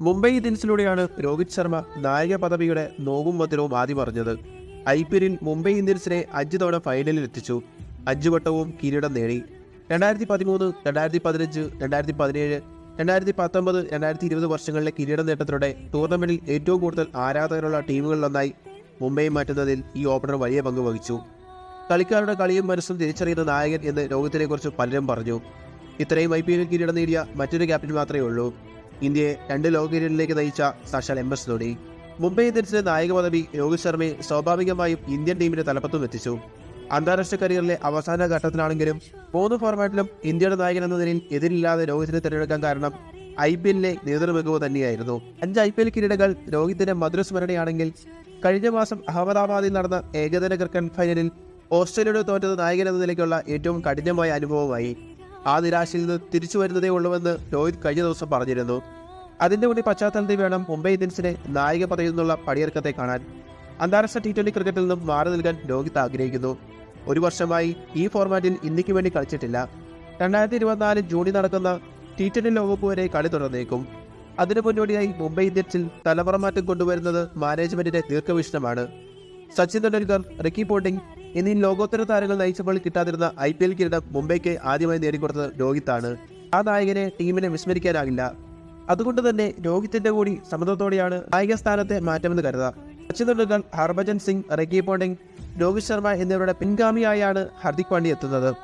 മുംബൈ ഇന്ത്യൻസിലൂടെയാണ് രോഹിത് ശർമ്മ നായക പദവിയുടെ നോവും മധുരവും ആദ്യം പറഞ്ഞത് ഐ പി എല്ലിൽ മുംബൈ ഇന്ത്യൻസിനെ അഞ്ച് തവണ ഫൈനലിൽ എത്തിച്ചു. അഞ്ച് വട്ടവും കിരീടം നേടി. രണ്ടായിരത്തി പതിമൂന്ന് രണ്ടായിരത്തി പതിനഞ്ച് രണ്ടായിരത്തി പതിനേഴ് രണ്ടായിരത്തി പത്തൊമ്പത് രണ്ടായിരത്തി ഇരുപത് വർഷങ്ങളിലെ കിരീട നേട്ടത്തിലൂടെ ടൂർണമെന്റിൽ ഏറ്റവും കൂടുതൽ ആരാധകരുള്ള ടീമുകളിലൊന്നായി മുംബൈ മാറ്റുന്നതിൽ ഈ ഓപ്പണർ വലിയ പങ്ക് വഹിച്ചു. കളിക്കാരുടെ കളിയും മനസ്സും തിരിച്ചറിയുന്ന നായകൻ എന്ന് രോഹിത്തിനെക്കുറിച്ച് പലരും പറഞ്ഞു. ഇത്രയും ഐ പി എല്ലിൽ കിരീടം നേടിയ മറ്റൊരു ക്യാപ്റ്റൻ മാത്രമേ ഉള്ളൂ. ഇന്ത്യയെ രണ്ട് ലോക കിരീടത്തിലേക്ക് നയിച്ച സാക്ഷാൽ എം എസ് ധോണി മുംബൈ ഇന്ത്യൻസിന്റെ നായക പദവി രോഹിത് ശർമ്മയെ സ്വാഭാവികമായും ഇന്ത്യൻ ടീമിന്റെ തലപ്പത്തും എത്തിച്ചു. അന്താരാഷ്ട്ര കരിയറിലെ അവസാന ഘട്ടത്തിലാണെങ്കിലും മൂന്ന് ഫോർമാറ്റിലും ഇന്ത്യയുടെ നായകൻ എന്ന നിലയിൽ എതിരില്ലാതെ രോഹിതിനെ തിരഞ്ഞെടുക്കാൻ കാരണം ഐ പി എല്ലിലെ നേതൃ മികവ് തന്നെയായിരുന്നു. അഞ്ച് ഐ പി എൽ കിരീടങ്ങൾ രോഹിത്തിന്റെ മധുരസ്മരണയാണെങ്കിൽ കഴിഞ്ഞ മാസം അഹമ്മദാബാദിൽ നടന്ന ഏകദിന ക്രിക്കറ്റ് ഫൈനലിൽ ഓസ്ട്രേലിയയുടെ തോറ്റത് നായകൻ എന്ന നിലയ്ക്കുള്ള ഏറ്റവും കഠിനമായ അനുഭവമായി. ആ നിരാശയിൽ നിന്ന് തിരിച്ചു വരുന്നതേ ഉള്ളൂവെന്ന് രോഹിത് കഴിഞ്ഞ ദിവസം പറഞ്ഞിരുന്നു. അതിന്റെ കൂടി പശ്ചാത്തലത്തിൽ വേണം മുംബൈ ഇന്ത്യൻസിനെ നായിക പദവിയിൽ നിന്നുള്ള പടിയിറക്കത്തെ കാണാൻ. അന്താരാഷ്ട്ര ടി ട്വന്റി ക്രിക്കറ്റിൽ നിന്നും മാറി നിൽക്കാൻ രോഹിത് ആഗ്രഹിക്കുന്നു. ഒരു വർഷമായി ഈ ഫോർമാറ്റിൽ ഇന്ത്യയ്ക്ക് വേണ്ടി കളിച്ചിട്ടില്ല. രണ്ടായിരത്തി ഇരുപത്തിനാല് ജൂണിൽ നടക്കുന്ന ടി ട്വന്റി ലോകകപ്പ് വരെ കളി തുടർന്നേക്കും. അതിനു മുന്നോടിയായി മുംബൈ ഇന്ത്യൻസിൽ തലമുറ മാറ്റം കൊണ്ടുവരുന്നത് മാനേജ്മെന്റിന്റെ ദീർഘവീക്ഷണമാണ്. സച്ചിൻ തെണ്ടുൽക്കർ റിക്കി പോണ്ടിംഗ് എന്നീ ലോകോത്തര താരങ്ങൾ നയിച്ചപ്പോൾ കിട്ടാതിരുന്ന ഐ പി എൽ കിരീടം മുംബൈക്ക് ആദ്യമായി നേടിക്കൊടുത്തത് രോഹിത്താണ്. ആ നായകനെ ടീമിനെ വിസ്മരിക്കാനാകില്ല. അതുകൊണ്ട് തന്നെ രോഹിത്തിന്റെ കൂടി സമ്മതത്തോടെയാണ് നായിക സ്ഥാനത്തെ മാറ്റമെന്ന് കരുതാം സച്ചിൻ തെണ്ടുൽക്കർ ഹർഭജൻ സിംഗ് റിക്കി പോണ്ടിംഗ് രോഹിത് ശർമ്മ എന്നിവരുടെ പിൻഗാമിയായാണ് ഹർദിക് പാണ്ഡ്യ എത്തുന്നത്.